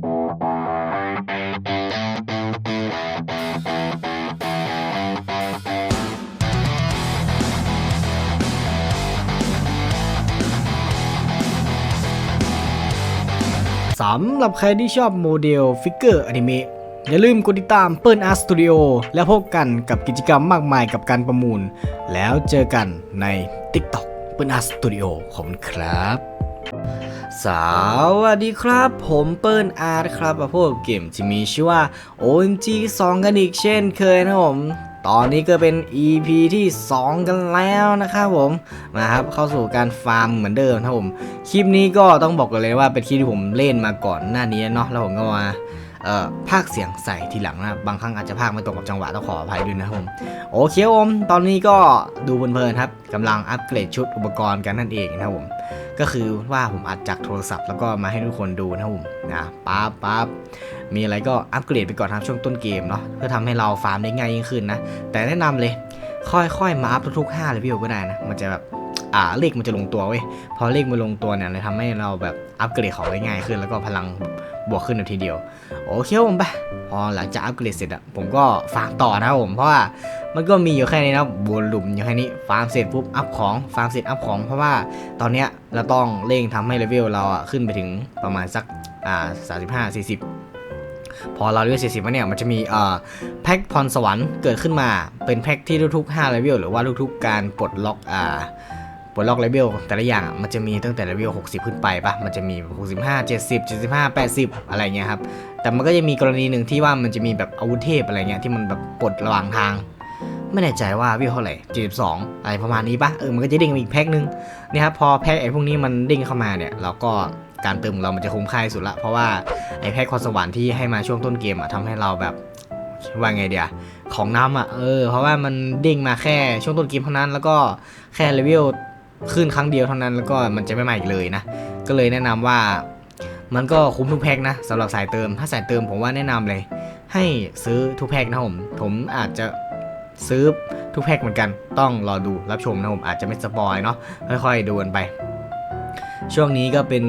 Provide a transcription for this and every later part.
สำหรับใครที่ชอบโมเดลฟิกเกอร์อนิเมะอย่าลืมกดติดตามเปิ้ลอาร์สตูดิโอแล้วพบกันกับกิจกรรมมากมายกับการประมูล แล้วเจอกันใน TikTok เปิ้ลอาร์สตูดิโอขอบคุณครับ สวัสดีครับ ผมเปิ้ลอาร์ตครับมาพบกับเกมที่มีชื่อว่า OMG 2 กันอีกเช่นเคยนะครับผม ตอนนี้ก็เป็น EP ที่ 2 กันแล้วนะครับผมมาครับเข้าสู่การฟาร์มเหมือนเดิมนะครับผม คลิปนี้ก็ต้องบอกกันเลยว่าเป็นคลิปที่ผมเล่นมาก่อนหน้านี้เนาะแล้วผมก็มาเอ่อภาคเสียงใส่ทีหลังนะบางครั้งอาจจะภาคไม่ตรงกับจังหวะต้องขออภัยด้วยนะครับผมโอเคครับผมตอนนี้ก็ดูเพลินๆครับกำลังอัปเกรดชุดอุปกรณ์กันนั่นเองนะครับผม ก็คือว่าผมอัดจากโทรศัพท์แล้วก็มาให้ทุกคนดูนะครับผมนะปั๊บปั๊บมีอะไรก็อัปเกรดไปก่อนทำช่วงต้นเกมเนาะเพื่อทำให้เราฟาร์มได้ง่ายยิ่งขึ้นนะ แต่แนะนำเลย ค่อยๆมาอัพทุกๆ5เลเวลก็ได้นะมันจะแบบ อ่าเลขมันจะลงตัวเว้ยพอเลขมันลงตัวเนี่ยเลยทำให้เราแบบอัปเกรดของได้ง่ายขึ้น แล้วก็พลังบวกขึ้นในทีเดียว โอเคผมไปพอหลังจากอัปเกรดเสร็จอะผมก็ฟาร์มต่อนะผมเพราะว่ามันก็มีอยู่แค่นี้นะบวนหลุมอยู่แค่นี้ฟาร์มเสร็จปุ๊บอัพของฟาร์มเสร็จอัพของ เพราะว่าตอนเนี้ยเราต้องเร่งทำให้เลเวลเราอะขึ้นไปถึงประมาณสักอ่าสามสิบห้าสี่สิบพอเราเลเวลสี่สิบเนี่ยมันจะมีเอ่อแพ็คพรสวรรค์เกิดขึ้นมาเป็นแพ็คที่ทุกๆ5เลเวลหรือว่าทุกๆการปลดล็อกอ่า ดล็อกเลเวลแต่ละอย่างอะมันจะมีตั้งแต่เลเวล60 ขึ้นไปปะมันจะมี 65 70 75 80 อะไรเงี้ยครับแต่มันก็จะมีกรณีหนึ่งที่ว่ามันจะมีแบบอาวุธเทพอะไรเงี้ยที่มันแบบปลดระหว่างทางไม่แน่ใจว่าวิวเท่าไหร่72อะไรประมาณนี้ปะเออมันก็จะเด้งอีกแพ็คนึงนี่ครับพอแพ็คไอ้พวกนี้มันเด้งเข้ามาเนี่ยเราก็การเติมของเรามันจะคุ้มค่าสุดละ เพราะว่าไอ้แพ็คคอสวรรค์ที่ให้มาช่วงต้นเกมอะทำให้เราแบบว่าไงเดียของน้ำอะเออเพราะว่ามันเด้งมาแค่ช่วงต้นเกมเท่านั้น แล้วก็แค่เลเวล ขึ้นครั้งเดียวเท่านั้นแล้วก็มันจะไม่มาอีกเลยนะ ก็เลยแนะนำว่ามันก็คุ้มทุกแพ็คนะสำหรับสายเติม ถ้าสายเติมผมว่าแนะนำเลย ให้ซื้อทุกแพ็คนะผม ผมอาจจะซื้อทุกแพ็คเหมือนกัน ต้องรอดูรับชมนะผมอาจจะไม่สปอยเนาะค่อยๆดูกันไป ช่วงนี้ก็เป็น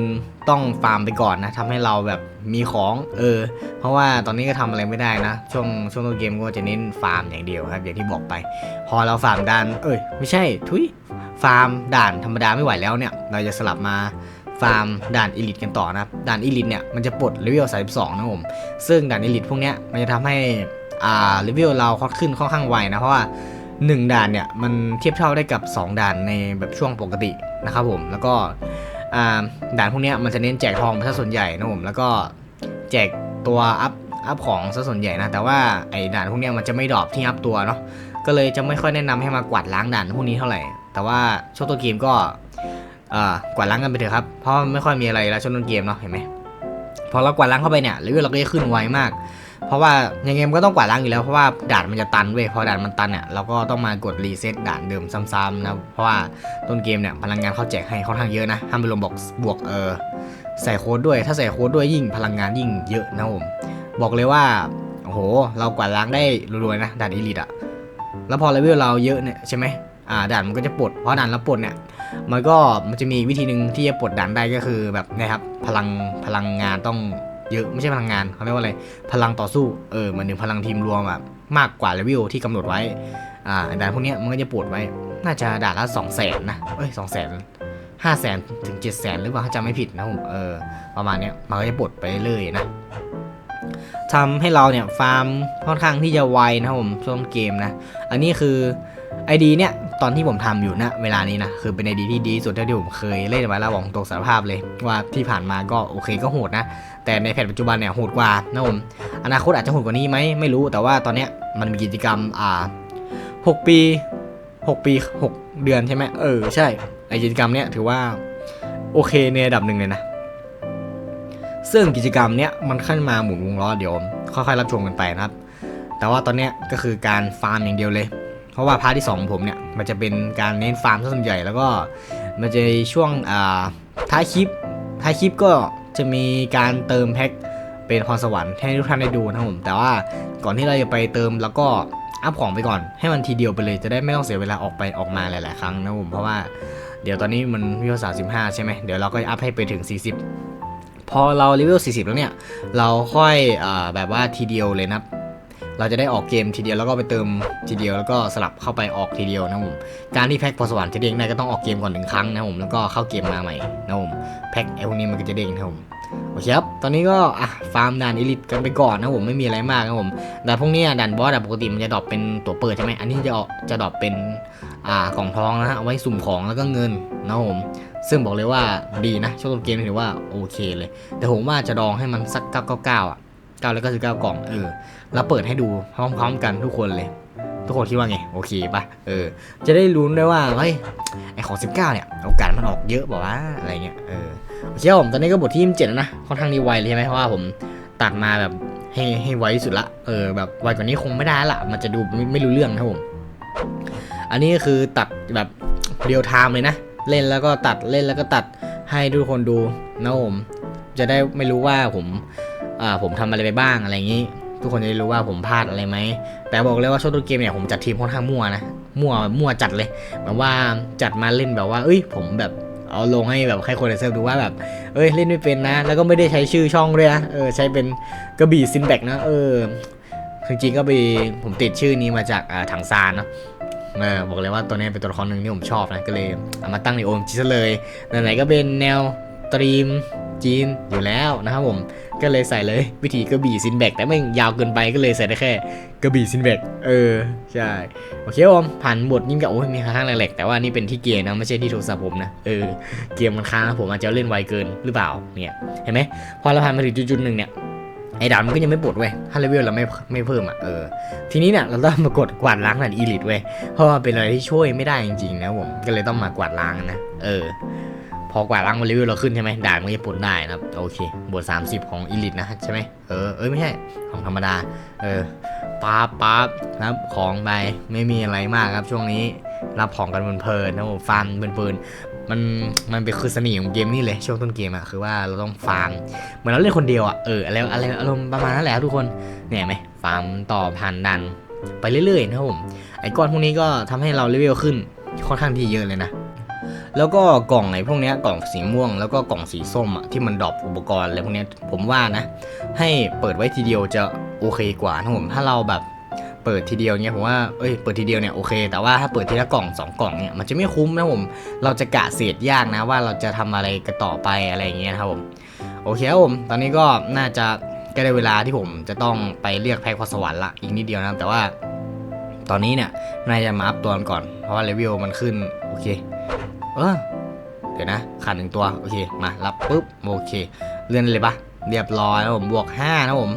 ต้องฟาร์มไปก่อนนะทำให้เราแบบมีของเออ เพราะว่าตอนนี้ก็ทำอะไรไม่ได้นะ ช่วงช่วงต้นเกมก็จะเน้นฟาร์มอย่างเดียวครับ อย่างที่บอกไป พอเราฟาร์มดัน เอ้ย ไม่ใช่ทุย ฟาร์มด่านธรรมดาไม่ไหวแล้วเนี่ย เราจะสลับมาฟาร์มด่านอีลิทกันต่อนะครับด่านอีลิทเนี่ยมันจะปลดเลเวล32นะผมซึ่งด่านอีลิทพวกเนี้ยมันจะทำให้อ่าเลเวลเราค่อนขึ้นค่อนข้างไวนะเพราะว่า1ด่านเนี่ยมันเทียบเท่าได้กับ 2 ด่านในแบบช่วงปกตินะครับผมแล้วก็ด่านพวกเนี้ยมันจะเน้นแจกทองซะส่วนใหญ่นะผมแล้วก็แจกตัวอัพอัพของซะส่วนใหญ่นะแต่ว่าไอ้ด่านพวกเนี้ยมันจะไม่ดรอปที่อัพตัวเนาะก็เลยจะไม่ค่อยแนะนำให้มากวาดล้างด่านพวกนี้เท่าไหร่ แต่ว่าช่วงต้นเกมก็เอ่อกวาดล้างกันไปเถอะครับ เพราะไม่ค่อยมีอะไรแล้วช่วงต้นเกมเนาะเห็นไหมพอเรากวาดล้างเข้าไปเนี่ยเลเวลเราก็จะขึ้นไวมาก เพราะว่ายังไงมันก็ต้องกวาดล้างอยู่แล้วเพราะว่าด่านมันจะตันเว้ยพอด่านมันตันเนี่ยเราก็ต้องมากดรีเซ็ตด่านเดิมซ้ำๆนะเพราะว่าต้นเกมเนี่ยพลังงานเขาแจกให้ค่อนข้างเยอะนะห้ามไปลงบอกบวกเออใส่โค้ดด้วย ถ้าใส่โค้ดด้วยยิ่งพลังงานยิ่งเยอะนะผมบอกเลยว่าโอ้โห เรากวาดล้างได้รวยๆนะด่านอีลิตอะแล้วพอเลเวลเราเยอะเนี่ยใช่ไหม อ่าด่านมันก็จะปลดเพราะด่านเราปลดเนี่ยมันก็มันจะมีวิธีหนึ่งที่จะปลดด่านได้ก็คือแบบนะครับพลังพลังงานต้องเยอะไม่ใช่พลังงานเขาเรียกว่าอะไรพลังต่อสู้เออเหมือนถึงพลังทีมรวมแบบมากกว่าเลเวลที่กำหนดไว้อ่าด่านพวกนี้มันก็จะปลดไว้ น่าจะด่านละสองแสนนะเอ้ยสองแสนห้าแสนถึงเจ็ดแสนหรือเปล่าถ้าจำไม่ผิดนะผมเออประมาณนี้มันก็จะปลดไปเรื่อยนะทำให้เราเนี่ยฟาร์มค่อนข้างที่จะไวนะผมช่วงเกมนะ อันนี้คือไอดีเนี่ย ตอนที่ผมทำอยู่นะเวลานี้นะคือเป็นไอดีที่ดีที่สุดเท่าที่ผมเคยเล่นมาแล้วบอกตรงสารภาพเลย ว่าที่ผ่านมาก็โอเคก็โหดนะ แต่ในแผนปัจจุบันเนี่ยโหดกว่านะผมอนาคตอาจจะโหดกว่านี้ไหมไม่รู้แต่ว่าตอนเนี้ยมันมีกิจกรรมอ่าหกปีหกปีหกเดือนใช่ไหมเออใช่ไอกิจกรรมเนี้ยถือว่าโอเคในระดับหนึ่งเลยนะซึ่งกิจกรรมเนี้ยมันขึ้นมาหมุนวงล้อเดี๋ยวค่อยๆรับชมกันไปนะครับ แต่ว่าตอนเนี้ยก็คือการฟาร์มอย่างเดียวเลย เพราะว่าพาร์ทที่2ของผมเนี่ย มันจะเป็นการเน้นฟาร์มซะส่วนใหญ่แล้วก็มันจะช่วงอ่าท้ายคลิปท้ายคลิปก็จะมีการเติมแพ็คเป็นพรสวรรค์ให้ทุกท่านได้ดูนะครับผม แต่ว่าก่อนที่เราจะไปเติมแล้วก็อัพของไปก่อน ให้มันทีเดียวไปเลยจะได้ไม่ต้องเสียเวลาออกไปออกมาหลาย ๆ ครั้งนะผมเพราะว่าเดี๋ยวตอนนี้มันวิวสามสิบห้าใช่ไหมเดี๋ยวเราก็อัพให้ไปถึง 40 พอเราเลเวล40 แล้วเนี่ย เราค่อยอแบบว่าทีเดียวเลยนะครับ เราจะได้ออกเกมทีเดียวแล้วก็ไปเติมทีเดียวแล้วก็สลับเข้าไปออกทีเดียวนะผมการที่แพ็คพอสวรรค์จะเด้งได้ก็ต้องออกเกมก่อนหนึ่งครั้งนะผมแล้วก็เข้าเกมมาใหม่นะผมแพ็คไอ้พวกนี้มันก็จะเด้งนะผมโอเคครับ ตอนนี้ก็อะฟาร์มด่านอิลิทกันไปก่อนนะผมไม่มีอะไรมากนะผมด่พวกนี้ด่านบอสปกติมันจะดรอปเป็นตัวเปิดใช่ไหมอันนี้จะออกจะดรอปเป็นอ่ากล่องทองนะฮะเอาไว้สุ่มของแล้วก็เงินนะผมซึ่งบอกเลยว่าดีนะช่วงต้นเกมถือว่าโอเคเลย แต่ผมว่าจะดองให้มันสัก 999 อะ 9แล้วก็9กล่องเออแล้วเปิดให้ดูพร้อมๆกันทุกคนเลย ทุกคนคิดว่าไง โอเคปะเออ จะได้รู้ด้วยว่าเฮ้ยไอของ19เก้าเนี่ยโอกาสมันออกเยอะบอกว่าอะไรเงี้ยเออโอเคผมตอนนี้ก็บทที่27แล้วนะค่อนข้างนี้ไวเลยใช่ไหมเพราะว่าผมตัดมาแบบให้ให้ไวที่สุดละเออแบบไวกว่านี้คงไม่ได้ละมันจะดูไม่ไม่รู้เรื่องนะผมอันนี้ก็คือตัดแบบเรียลไทม์เลยนะ เล่นแล้วก็ตัดเล่นแล้วก็ตัดให้ทุกคนดูนะผมจะได้ไม่รู้ว่าผม ผมทำอะไรไปบ้างอะไรอย่างนี้ ทุกคนจะได้รู้ว่าผมพลาดอะไรไหม แต่บอกเลยว่าช่วงต้นเกมเนี่ยผมจัดทีมค่อนข้างมั่วนะมั่วมั่วจัดเลยแบบว่าจัดมาเล่นแบบว่า เอ้ย ผมแบบเอาลงให้แบบให้คนในเซิร์ฟดูว่าแบบ เอ้ยเล่นไม่เป็นนะ แล้วก็ไม่ได้ใช้ชื่อช่องด้วยนะเออใช้เป็นกระบี่ซินแบกนะเออจริงๆก็ไปผมติดชื่อนี้มาจากอ่าถังซานเนาะเออบอกเลยว่าตัวนี้เป็นตัวละครหนึ่งที่ผมชอบนะก็เลยเอามาตั้งในโอมจิซะเลยไหนๆก็เป็นแนวตรีม จีนอยู่แล้วนะครับผมก็เลยใส่เลยวิธีกระบี่ซินแบกแต่ไม่ยาวเกินไปก็เลยใส่ได้แค่กระบี่ซินแบกเออใช่โอเคผมผ่านบทยิ่งกับโอ้ยมีค่อนข้างแหลกแต่ว่านี่เป็นที่เกมนะไม่ใช่ที่โทรศัพท์ผมนะเออเกมมันค้างผมอาจจะเล่นไวเกินหรือเปล่าเนี่ยเห็นไหมพอเราผ่านมาถึงจุดๆหนึ่งเนี่ยไอ้ดาบมันก็ยังไม่ปลดเว้ยถ้าเลเวลเราไม่ไม่เพิ่มอะ เออ ทีนี้เนี่ยเราต้องมากดกวาดล้างด่นอีลิทเว้ย เพราะว่าเป็นอะไรที่ช่วยไม่ได้จริงๆนะผม ก็เลยต้องมากวาดล้างนะ เออ พอกว่าดล้างมารีวิวเราขึ้นใช่ไหมด่านมันจะปลดได้นะครับโอเคบท30 ของอีลิทนะใช่ไหมเออเอ้ยไม่ใช่ของธรรมดาเออป๊าป๊าบรับของไปไม่มีอะไรมากครับช่วงนี้รับของกันเพลินๆนะผมฟันเพลินๆมันมันเป็นคือเสน่ห์ของเกมนี่เลยช่วงต้นเกมอะคือว่าเราต้องฟาร์มเหมือนเราเล่นคนเดียวอะเอออะไรอะไรอารมณ์ประมาณนั้นแหละทุกคนเนี่ยไหมฟาร์มต่อผ่านดันไปเรื่อยๆนะครับผมไอ้ก้อนพวกนี้ก็ทำให้เราเลเวลขึ้นค่อนข้างที่เยอะเลยนะ แล้วก็กล่องไอ้พวกนี้กล่องสีม่วงแล้วก็กล่องสีส้มอะที่มันดรอปอุปกรณ์อะไรพวกนี้ผมว่านะ ให้เปิดไว้ทีเดียวจะโอเคกว่านะผมถ้าเราแบบเปิดทีเดียวเนี้ยผมว่า เอ้ย เปิดทีเดียวเนี่ยโอเค แต่ว่าถ้าเปิดทีละกล่องสองกล่องเนี่ยมันจะไม่คุ้มนะผม เราจะกะเศษยดยากนะว่าเราจะทำอะไรกันต่อไปอะไรอย่างเงี้ยนะครับผม โอเคครับผม ตอนนี้ก็น่าจะใกล้ได้เวลาที่ผมจะต้องไปเรียกแพ็คพอสวรรค์ละอีกนิดเดียวนะแต่ว่า ตอนนี้เนี่ยนายจะมาอัพตัวก่อน เพราะว่าเลเวลมันขึ้น โอเค เออ เดี๋ยวนะขาดหนึ่งตัว โอเค มา รับปุ๊บ โอเค เลื่อนเลยปะเรียบร้อยแล้วผมบวก 5 นะผม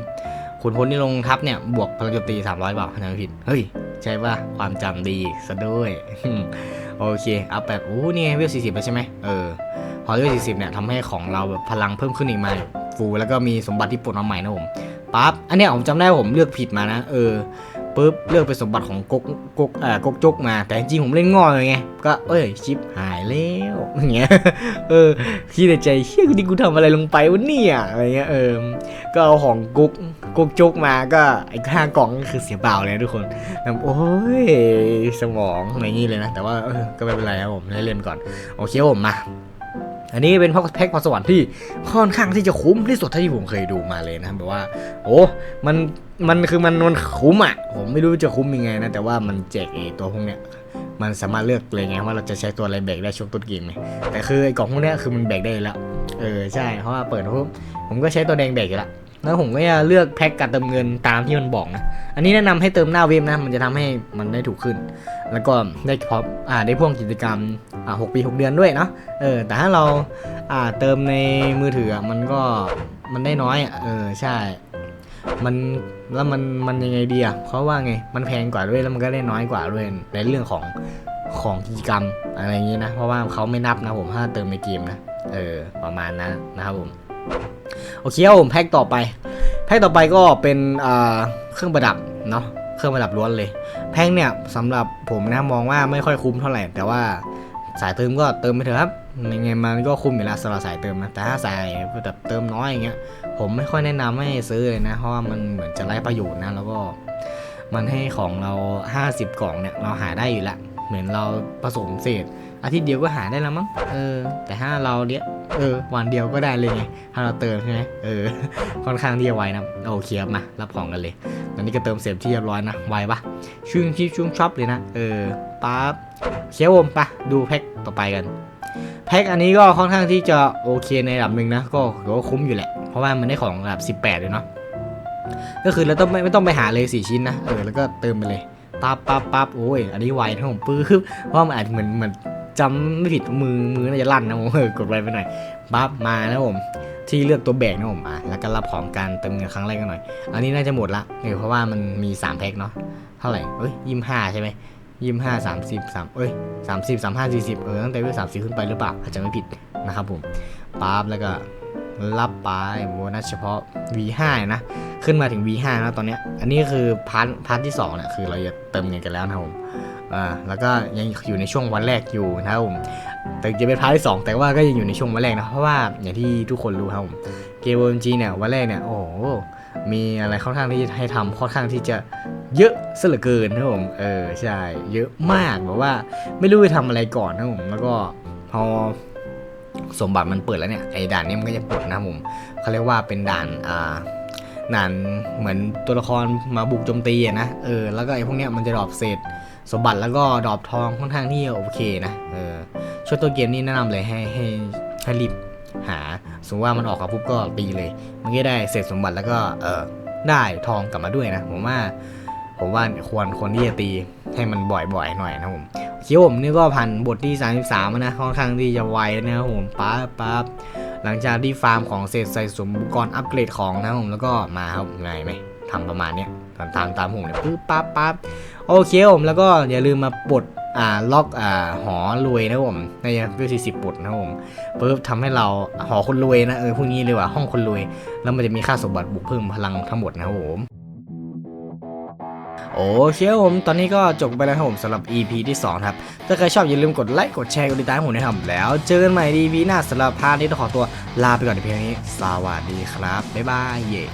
คุณพลที่ลงทับเนี่ย บวกพลังโจมตี 300บาทนะไม่ผิด เฮ้ย ใช่ปะความจำดีซะด้วย โอเค เอัพแบบโอ้นี่เวล40แล้วใช่ไหมเออ พอเลเวล40เนี่ยทำให้ของเราแบบพลังเพิ่มขึ้นอีกมาฟูแล้วก็มีสมบัติที่ปลดมาใหม่นะผมปั๊บอันเนี้ยผมจำได้ผมเลือกผิดมานะ เออ ปุ๊บเลือกเป็นสมบัติของกกกกเอ่อกกจกมา แต่จริงผมเล่นง่อเลยไงก็เอ้ยชิปหายแล้วอย่างเงี้ยเออคิดในใจเฮียกูนี่กูทำอะไรลงไปวะเนี่ยอะไรเงี้ยเออก็เอาของกกกกจกมาก็ไอ้ห้ากล่องก็คือเสียเปล่าเลยทุกคนแบบโอ้ยสมองอะไรอย่างงี้เลยนะแต่ว่าเออก็ไม่เป็นไรครับผมเล่นๆก่อนโอเคผมมา อันนี้เป็นแพ็คพอสวรรค์ที่ค่อนข้างที่จะคุ้มที่สุดที่ผมเคยดูมาเลยนะครับแบบว่า โอ้มันมันคือมันมันคุ้มอะ ผมไม่รู้จะคุ้มยังไงนะ แต่ว่ามันแจกไอตัวพวกเนี้ยมันสามารถเลือกเลยไงว่าเราจะใช้ตัวอะไรแบกได้ช่วงต้นเกมไหมแต่คือไอ้กล่องพวกเนี้ยคือมันแบกได้แล้ว เออใช่เพราะว่าเปิดปุ๊บผมก็ใช้ตัวแดงแบกอยู่แล้ว แล้วผมก็จะเลือกแพ็คการเติมเงินตามที่มันบอกนะ อันนี้แนะนำให้เติมหน้าเว็บนะ มันจะทำให้มันได้ถูกขึ้น แล้วก็ได้พร้อมอ่าได้พ่วงกิจกรรมอ่าหกปีหกเดือนด้วยเนาะ เออ แต่ถ้าเราอ่าเติมในมือถือมันก็มันได้น้อยอะเออ ใช่ มันแล้วมันมันยังไงดีอะเขาว่าไง มันแพงกว่าด้วยแล้วมันก็ได้น้อยกว่าด้วยในเรื่องของของกิจกรรมอะไรอย่างงี้นะ เพราะว่าเขาไม่นับนะผมถ้าเติมในเกมนะ เออ ประมาณนั้นนะครับผม โอเคครับผมแพ็คต่อไป แพ็คต่อไปก็เป็นเครื่องประดับเนาะเครื่องประดับล้วนเลย แพ็คเนี่ยสำหรับผมนะมองว่าไม่ค่อยคุ้มเท่าไหร่ แต่ว่าสายเติมก็เติมไปเถอะครับยังไงมันก็คุ้มอยู่แล้วสำหรับสายเติมนะแต่ถ้าสายแบบเติมน้อยอย่างเงี้ยผมไม่ค่อยแนะนำให้ซื้อเลยนะ เพราะว่ามันเหมือนจะไร้ประโยชน์นะแล้วก็มันให้ของเรา 50 กล่องเนี่ยเราหาได้อยู่ละเหมือนเราผสมเศษ อาทิตย์เดียวก็หาได้แล้วมั้ง เออ แต่ถ้าเราเนี้ยเออ วันเดียวก็ได้เลยไง ถ้าเราเติมใช่ไหมเออ ค่อนข้างที่จะไวนะ โอเคครับมา รับของกันเลย ตอนนี้ก็เติมเสร็จที่เรียบร้อยนะ ไวปะชุ่งชิบชุ่งช็อปเลยนะ เออ ปั๊บเคียวผมปะดูแพ็คต่อไปกัน แพ็คอันนี้ก็ค่อนข้างที่จะโอเคในระดับหนึ่งนะ ก็ถือว่าคุ้มอยู่แหละ เพราะว่ามันได้ของระดับ 18 เลยเนาะ ก็คือเราต้องไม่ไม่ต้องไปหาเลยสี่ชิ้นนะ เออ แล้วก็เติมไปเลยปั๊บปั๊บปั๊บโอ้ย อันนี้ไวนะผมปื้บเพราะมันอาจเหมือนเหมือน จำไม่ผิดมือมือน่าจะลั่นนะผมเออกดไวไปหน่อยปั๊บมานะผมที่เลือกตัวแบกนะผมอะแล้วก็รับของการเติมเงินครั้งแรกกันหน่อย อันนี้น่าจะหมดละเออเพราะว่ามันมี3แพ็คเนาะเท่าไหร่เอ้ยยี่ห้าใช่ไหมยี่ห้าสามสิบสามเอ้ยสามสิบสามห้าสี่สิบเออตั้งแต่เวลสามสิบขึ้นไปหรือเปล่าอาจจะไม่ผิดนะครับผมปั๊บแล้วก็รับไปโบนัสเฉพาะ V5 นะ ขึ้นมาถึง V5 แล้วตอนเนี้ยอันนี้คือพาร์ทพาร์ทที่2เนี่ยคือเราจะเติมเงินกันแล้วนะครับผม อ่าแล้วก็ยังอยู่ในช่วงวันแรกอยู่นะครับผมแต่จะเป็นพาร์ทที่2แต่ว่าก็ยังอยู่ในช่วงวันแรกนะเพราะว่าอย่างที่ทุกคนรู้ครับผมเกม OMG เนี่ยวันแรกเนี่ยโอ้มีอะไรค่อนข้างที่จะให้ทำค่อนข้างที่จะเยอะซะเหลือเกินนะครับผมเออใช่เยอะมากแบบว่าไม่รู้จะทำอะไรก่อนนะครับผมแล้วก็พอสมบัติมันเปิดแล้วเนี่ยไอ้ด่านนี้มันก็จะปลดนะครับผมเขาเรียกว่าเป็นด่านอ่านานเหมือนตัวละครมาบุกโจมตีอะนะเออแล้วก็ไอ้พวกเนี้ยมันจะดรอปเศษ สมบัติแล้วก็ดอปทองค่อนข้างที่โอเคนะเออช่วงตัวเกมนี้แนะนำเลยให้ให้ให้รีบหาสมมติว่ามันออกกับปุ๊บก็ตีเลย มันก็ได้เศษสมบัติแล้วก็เออได้ทองกลับมาด้วยนะ ผมว่า ผมว่าควรคนที่จะตีให้มันบ่อยๆหน่อยนะผมคียวผมนี่ก็ผ่านบทที่ 33แล้วนะค่อนข้างที่จะไวนะครับผมปั๊บปั๊บหลังจากที่ฟาร์มของเศษใส่สมบุกรอัปเกรดของนะครับผมแล้วก็มาครับไงไหมทำประมาณเนี้ยตามตามตามผมเนี่ยปึ๊บปั๊บปั๊บ โอเคผมแล้วก็อย่าลืมมาปลดอ่าล็อกอ่าหอรวยนะผมในเวลสี่สิบปลดนะผมปึ๊บทำให้เราหอคนรวยนะเออพวกนี้เลยว่าห้องคนรวย แล้วมันจะมีค่าสมบัติบุกเพิ่มพลังทั้งหมดนะครับผมโอเคผม ตอนนี้ก็จบไปแล้วครับผมสำหรับ EP ที่ 2 ครับ ถ้าใครชอบอย่าลืมกดไลค์ กดแชร์ กดติดตามห้ผมนะครับแล้ว เจอกันใหม่ EP หน้าสำหรับพาร์ทนี้ต้องขอตัวลาไปก่อนในเพียงนี้ สวัสดีครับ บ๊ายบายเย่